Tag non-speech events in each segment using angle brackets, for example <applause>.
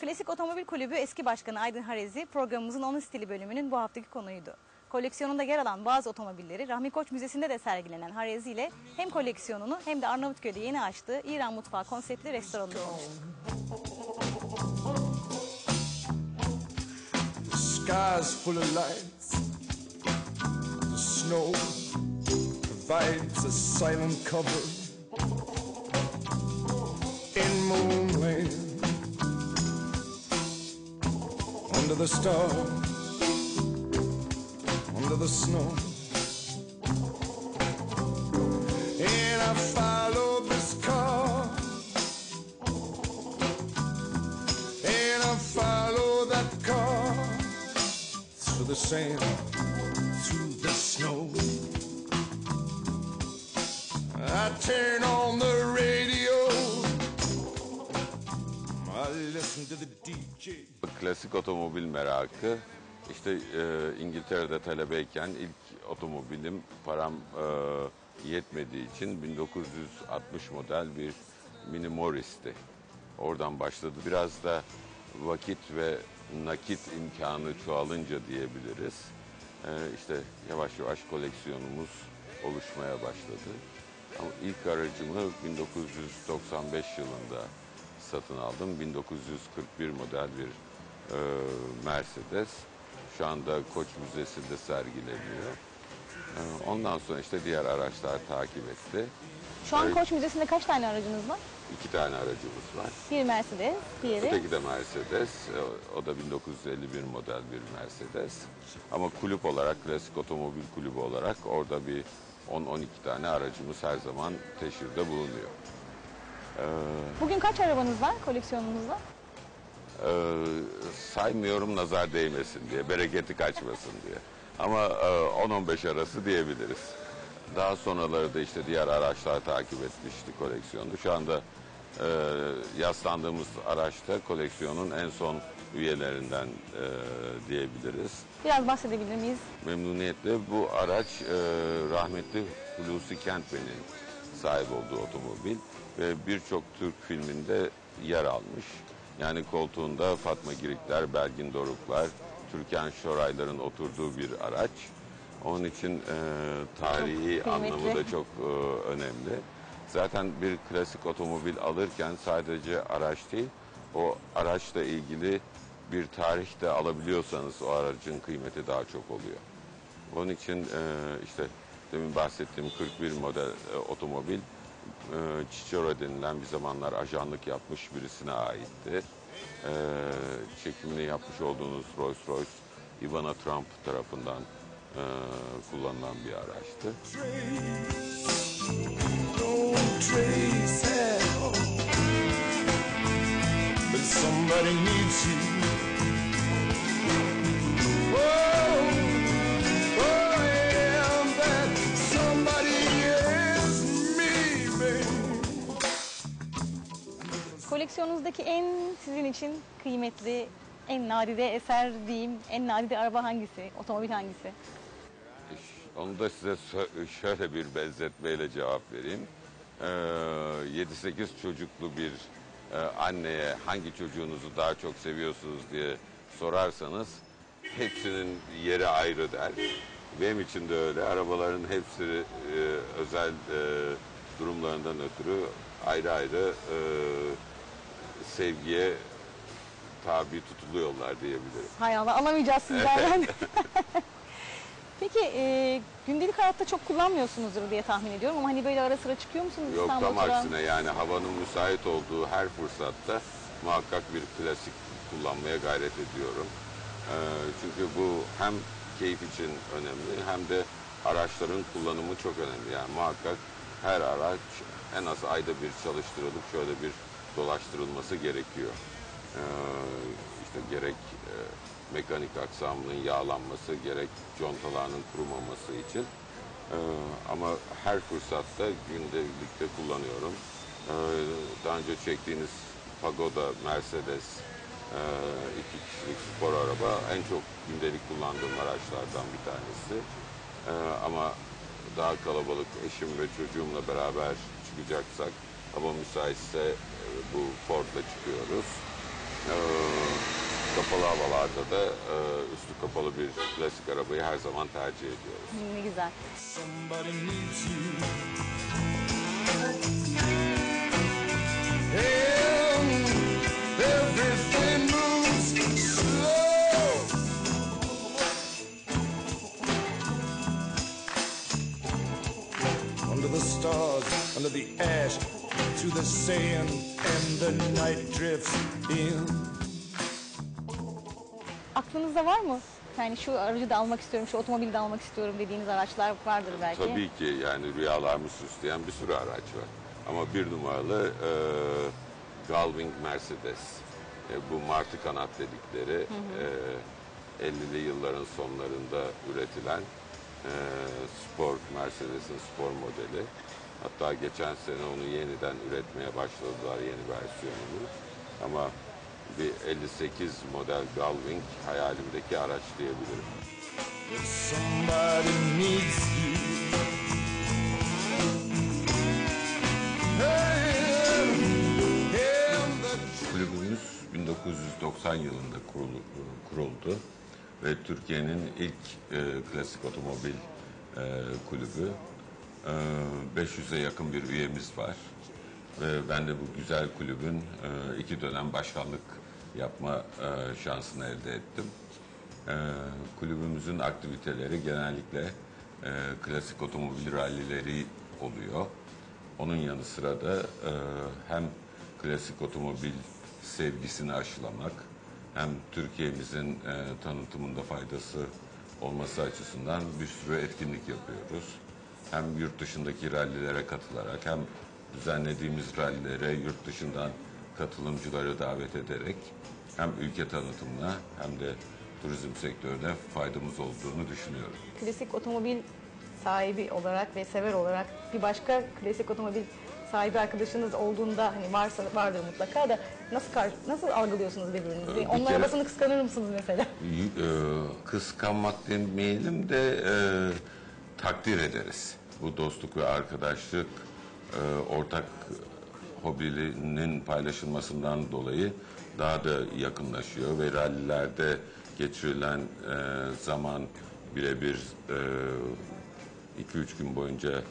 Klasik Otomobil Kulübü eski başkanı Aydın Harezi programımızın onun stili bölümünün bu haftaki konuydu. Koleksiyonunda yer alan bazı otomobilleri Rahmi Koç Müzesi'nde de sergilenen Harezi ile hem koleksiyonunu hem de Arnavutköy'de yeni açtığı İran Mutfağı konseptli restoranını konuştuk. Under the stars, under the snow. And I follow this car. And I follow that car through the sand, Klasik otomobil merakı. İşte e, İngiltere'de talebeyken ilk otomobilim param e, yetmediği için 1960 model bir Mini Morris'ti. Oradan başladı. Biraz da vakit ve nakit imkanı çoğalınca diyebiliriz. E, işte yavaş yavaş koleksiyonumuz oluşmaya başladı. Ama ilk aracımı 1995 yılında satın aldım. 1941 model bir e, Mercedes. Şu anda Koç Müzesi'nde sergileniyor. E, ondan sonra işte diğer araçlar takip etti. Şu an Evet. Koç Müzesi'nde kaç tane aracınız var? İki tane aracımız var. Bir Mercedes, diğeri Öteki de Mercedes. E, O da 1951 model bir Mercedes. Ama kulüp olarak, klasik otomobil kulübü olarak orada bir 10-12 tane aracımız her zaman teşhirde bulunuyor. Bugün kaç arabanız var koleksiyonunuzda? Ee, saymıyorum nazar değmesin diye, bereketi kaçmasın diye. Ama e, 10-15 arası diyebiliriz. Daha sonraları da işte diğer araçlar takip etmişti koleksiyonu. Şu anda e, yaslandığımız araçta koleksiyonun en son üyelerinden e, diyebiliriz. Biraz bahsedebilir miyiz? Memnuniyetle bu araç e, rahmetli Hulusi Kentmen'in sahip olduğu otomobil ve birçok Türk filminde yer almış. Yani koltuğunda Fatma Girikler, Belgin Doruklar, Türkan Şoraylar'ın oturduğu bir araç. Onun için e, tarihi Çok anlamı da çok e, önemli. Zaten bir klasik otomobil alırken sadece araç değil, o araçla ilgili bir tarih de alabiliyorsanız o aracın kıymeti daha çok oluyor. Onun için e, işte demin bahsettiğim 41 model e, otomobil e, Cicero denilen bir zamanlar ajanlık yapmış birisine aitti. E, çekimini yapmış olduğunuz Rolls Royce Ivana Trump tarafından e, kullanılan bir araçtı. Trace Koleksiyonunuzdaki en sizin için kıymetli, en nadide eser diyeyim, en nadide araba hangisi, otomobil hangisi? Onu da size şöyle bir benzetmeyle cevap vereyim. Ee, 7-8 çocuklu bir e, anneye hangi çocuğunuzu daha çok seviyorsunuz diye sorarsanız hepsinin yeri ayrı der. Benim için de öyle. Arabaların hepsi e, özel e, durumlarından ötürü ayrı ayrı e, sevgiye tabi tutuluyorlar diyebilirim. Hay Allah alamayacağız sizlerden. <laughs> Peki e, gündelik hayatta çok kullanmıyorsunuzdur diye tahmin ediyorum ama hani böyle ara sıra çıkıyor musunuz Yok tam İstanbul'a? aksine yani havanın müsait olduğu her fırsatta muhakkak bir klasik kullanmaya gayret ediyorum. Ee, çünkü bu hem keyif için önemli hem de araçların kullanımı çok önemli. Yani muhakkak her araç en az ayda bir çalıştırılıp şöyle bir dolaştırılması gerekiyor. Ee, işte gerek e, mekanik aksamının yağlanması gerek contalarının kurumaması için. Ee, ama her fırsatta gündelikte kullanıyorum. Ee, daha önce çektiğiniz Pagoda Mercedes e, iki kişilik spor araba en çok gündelik kullandığım araçlardan bir tanesi. Ama daha kalabalık eşim ve çocuğumla beraber çıkacaksak hava müsaitse e, bu Ford'la çıkıyoruz. Ee, kapalı havalarda da e, üstü kapalı bir klasik arabayı her zaman tercih ediyoruz. Ne güzel. Somebody needs you. Sand, and the night drifts in. Aklınızda var mı? Yani şu aracı da almak istiyorum, şu otomobili de almak istiyorum dediğiniz araçlar vardır belki. Tabii ki yani rüyalarımı süsleyen bir sürü araç var. Ama bir numaralı e, Galving Mercedes. E, bu martı kanat dedikleri e, 50'li yılların sonlarında üretilen e, spor Mercedes'in spor modeli. Hatta geçen sene onu yeniden üretmeye başladılar yeni versiyonunu. Ama bir 58 model Galving hayalimdeki araç diyebilirim. Kulübümüz 1990 yılında kuruldu ve Türkiye'nin ilk e, klasik otomobil e, kulübü. E, 500'e yakın bir üyemiz var ve ben de bu güzel kulübün e, iki dönem başkanlık yapma e, şansını elde ettim. E, kulübümüzün aktiviteleri genellikle klasik otomobil rallileri oluyor. Onun yanı sıra da hem klasik otomobil sevgisini aşılamak hem Türkiye'mizin tanıtımında faydası olması açısından bir sürü etkinlik yapıyoruz. Hem yurt dışındaki rallilere katılarak hem düzenlediğimiz rallilere yurt dışından katılımcıları davet ederek hem ülke tanıtımına hem de turizm sektörüne faydamız olduğunu düşünüyorum. Klasik otomobil sahibi olarak ve sever olarak bir başka klasik otomobil sahibi arkadaşınız olduğunda hani varsa vardır mutlaka da nasıl nasıl algılıyorsunuz birbirinizi? Ee, bir Onun kere- arabasını kıskanır mısınız mesela? E, kıskanmak demeyelim de e, takdir ederiz. Bu dostluk ve arkadaşlık e, ortak hobinin paylaşılmasından dolayı daha da yakınlaşıyor ve rallilerde geçirilen e, zaman birebir 2-3 gün boyunca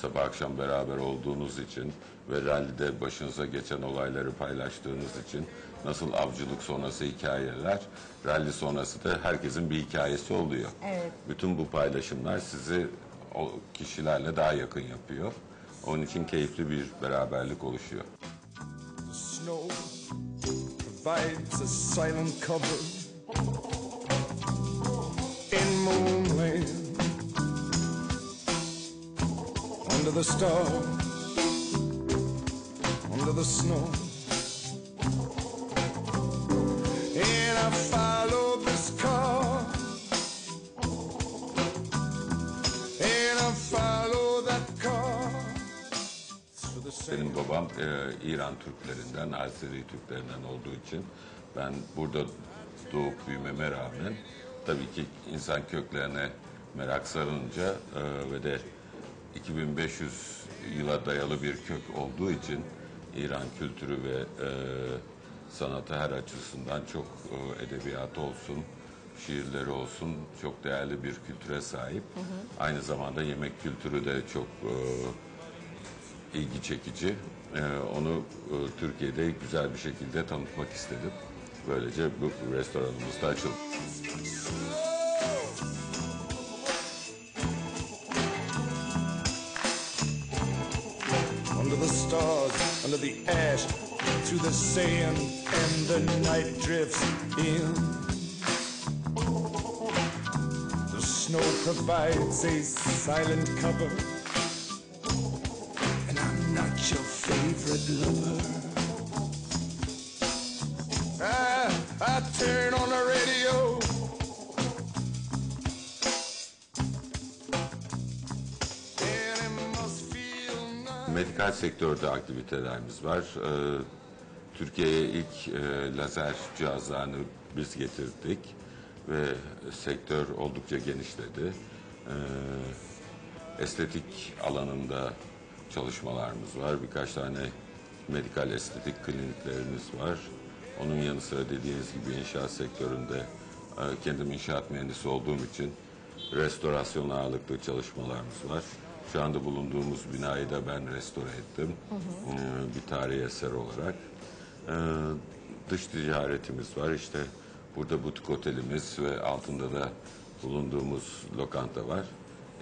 sabah akşam beraber olduğunuz için ve rallide başınıza geçen olayları paylaştığınız için nasıl avcılık sonrası hikayeler, ralli sonrası da herkesin bir hikayesi oluyor. Evet. Bütün bu paylaşımlar sizi o kişilerle daha yakın yapıyor. Onun için keyifli bir beraberlik oluşuyor. The snow provides a silent cover Under the stars, under the snow. And I follow this car. And I follow that car. Benim babam e, İran Türklerinden, Azeri Türklerinden olduğu için ben burada doğup büyümeme rağmen tabii ki insan köklerine merak sarınca e, ve de 2500 yıla dayalı bir kök olduğu için İran kültürü ve e, sanatı her açısından çok e, edebiyatı olsun, şiirleri olsun çok değerli bir kültüre sahip. Aynı zamanda yemek kültürü de çok e, ilgi çekici. Ee, onu e, Türkiye'de güzel bir şekilde tanıtmak istedim. Böylece bu restoranımız da açıldı. Stars, under the ash, to the sand, and the night drifts in. The snow provides a silent cover, and I'm not your favorite lover. Medikal sektörde aktivitelerimiz var. Ee, Türkiye'ye ilk e, lazer cihazlarını biz getirdik ve sektör oldukça genişledi. Ee, estetik alanında çalışmalarımız var. Birkaç tane medikal estetik kliniklerimiz var. Onun yanı sıra dediğiniz gibi inşaat sektöründe e, kendim inşaat mühendisi olduğum için restorasyon ağırlıklı çalışmalarımız var. Şu anda bulunduğumuz binayı da ben restore ettim. E, bir tarihi eser olarak. E, dış ticaretimiz var. İşte burada butik otelimiz ve altında da bulunduğumuz lokanta var.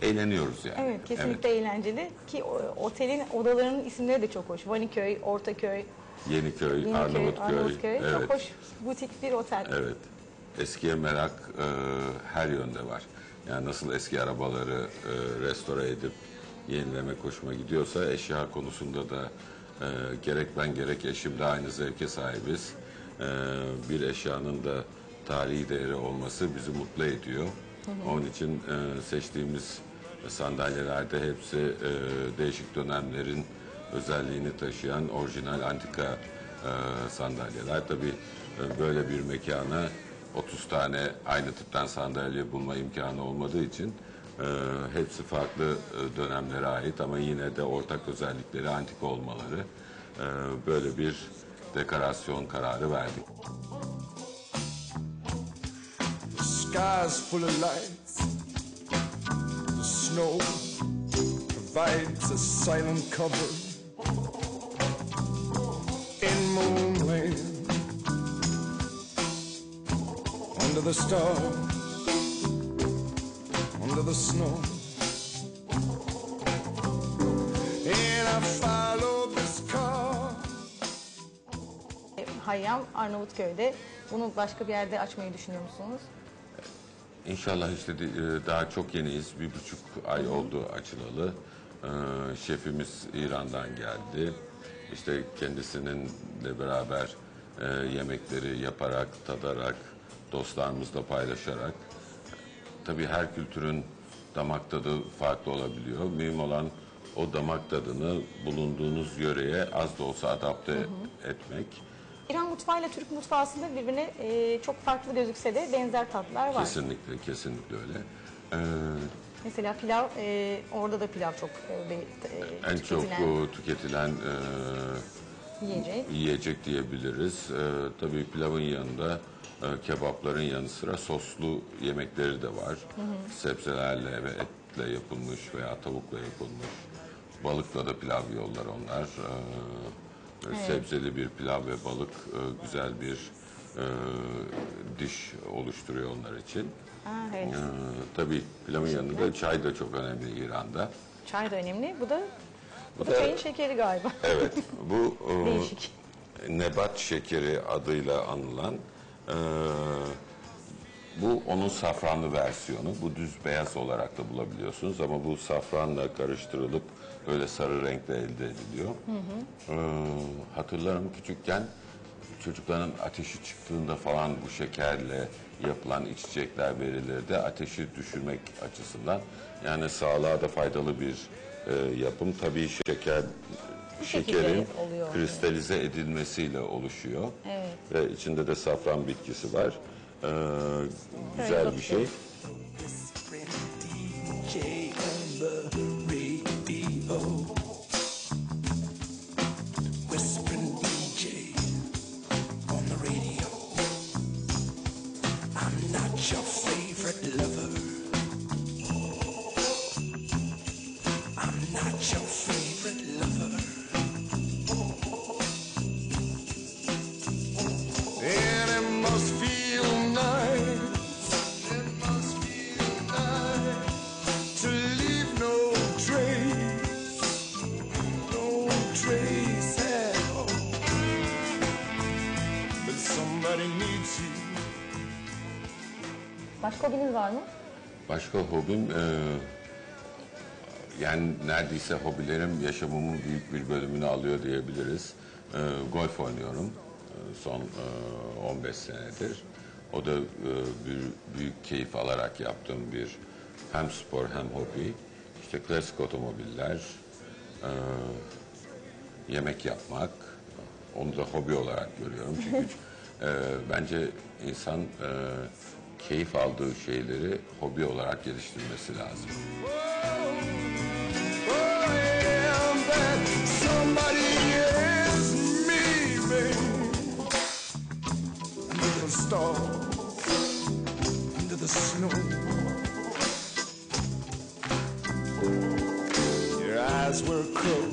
Eğleniyoruz yani. Evet kesinlikle eğlenceli ki o- otelin odalarının isimleri de çok hoş. Vaniköy, Ortaköy, Yeniköy, Yeniköy, Arnavutköy. Arnavutköy. Evet. Çok hoş butik bir otel. Evet. Eskiye merak e, her yönde var. Yani nasıl eski arabaları e, restore edip yenileme hoşuma gidiyorsa eşya konusunda da e, gerek ben gerek eşim de aynı zevke sahibiz. E, bir eşyanın da tarihi değeri olması bizi mutlu ediyor. Onun için e, seçtiğimiz sandalyelerde hepsi e, değişik dönemlerin özelliğini taşıyan orijinal antika e, sandalyeler. Tabii e, böyle bir mekana 30 tane aynı tipten sandalye bulma imkanı olmadığı için e, hepsi farklı e, dönemlere ait ama yine de ortak özellikleri antika olmaları e, böyle bir dekorasyon kararı verdik. Sky's full of lights. The snow provides a silent cover in moonland. Under the stars, under the snow. And I follow this car. Hayyam Arnavutköy'de. Bunu başka bir yerde açmayı düşünüyor musunuz? İnşallah işte de- e, daha çok yeniyiz. Bir buçuk ay oldu açılalı. Ee, Şefimiz İran'dan geldi. İşte kendisininle beraber e, yemekleri yaparak, tadarak, dostlarımızla paylaşarak. Tabii her kültürün damak tadı farklı olabiliyor. Mühim olan o damak tadını bulunduğunuz yöreye az da olsa adapte etmek. İran mutfağıyla Türk mutfağı aslında birbirine e, çok farklı gözükse de benzer tatlar var. Kesinlikle, kesinlikle öyle. Ee, Mesela pilav, e, orada da pilav çok e, be- e, en çok tüketilen o tüketilen e, yiyecek. yiyecek diyebiliriz. Ee, tabii pilavın yanında e, kebapların yanı sıra soslu yemekleri de var. Sebzelerle ve etle yapılmış veya tavukla yapılmış. Balıkla da pilav yiyorlar onlar. Ee, Sebzeli bir pilav ve balık e, güzel bir e, diş oluşturuyor onlar için. Ha, evet. Ee, tabii pilavın yanında çay da çok önemli İran'da. Çay da önemli. Bu da bu da çayın şekeri galiba. <laughs> Evet, bu e, nebat şekeri adıyla anılan e, bu onun safranlı versiyonu. Bu düz beyaz olarak da bulabiliyorsunuz ama bu safranla karıştırılıp böyle sarı renkte elde ediliyor. E, hatırlarım küçükken çocukların ateşi çıktığında falan bu şekerle yapılan içecekler verilirdi. Ateşi düşürmek açısından. Yani sağlığa da faydalı bir e, yapım. Tabii şeker şekilde şekerin oluyor. kristalize edilmesiyle oluşuyor. Evet. Ve içinde de safran bitkisi var. Ee, güzel bir şey. DJ Başka hobiniz var mı? Başka hobim e, yani neredeyse hobilerim yaşamımın büyük bir bölümünü alıyor diyebiliriz. E, golf oynuyorum e, son e, 15 senedir. O da e, bir, büyük keyif alarak yaptığım bir hem spor hem hobi. İşte klasik otomobiller, e, yemek yapmak, onu da hobi olarak görüyorum. Çünkü <laughs> e, bence insan e, keyif aldığı şeyleri hobi olarak geliştirmesi lazım. Your eyes were closed